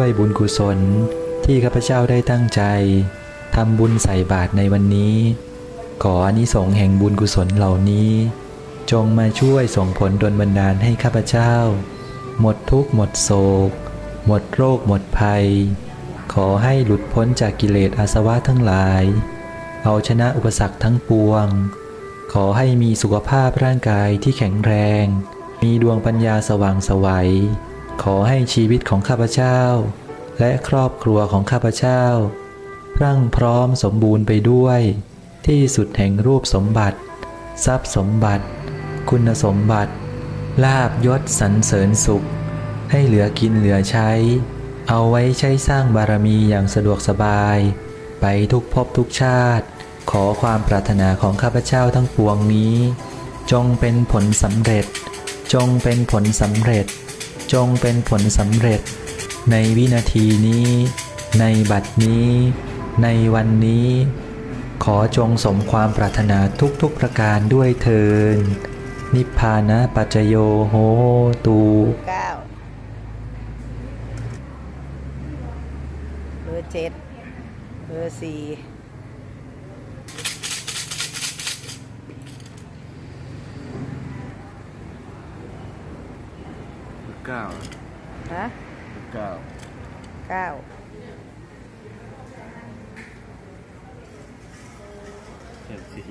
ด้วยบุญกุศลที่ข้าพเจ้าได้ตั้งใจทำบุญใส่บาตรในวันนี้ ขออนิสงส์แห่งบุญกุศลเหล่านี้ จงมาช่วยส่งผลดลบันดาลให้ข้าพเจ้า หมดทุกข์หมดโศก หมดโรคหมดภัย ขอให้หลุดพ้นจากกิเลสอาสวะทั้งหลาย เอาชนะอุปสรรคทั้งปวง ขอให้มีสุขภาพร่างกายที่แข็งแรง มีดวงปัญญาสว่างสวัย ขอให้ชีวิตของข้าพเจ้า และครอบครัวของข้าพเจ้ารั่งพร้อมสมบูรณ์ไปด้วย ที่สุดแห่งรูปสมบัติ ทรัพย์สมบัติ คุณสมบัติ ลาบยศสรรเสริญสุข ให้เหลือกินเหลือใช้ เอาไว้ใช้สร้างบารมีอย่างสะดวกสบาย ไปทุกภพทุกชาติ ขอความปรารถนาของข้าพเจ้าทั้งปวงนี้ จงเป็นผลสำเร็จ จงเป็นผลสำเร็จ จงเป็นผลสำเร็จ ในวินาทีนี้ ในบัดนี้ ในวันนี้ ขอจงสมความปรารถนาทุกๆประการด้วยเทินนิพพานะปัจโยโหตูเก้าเบอร์เจ็ดเบอร์สี่ เก้าฮะเก้าเก้าเจ็ดสี่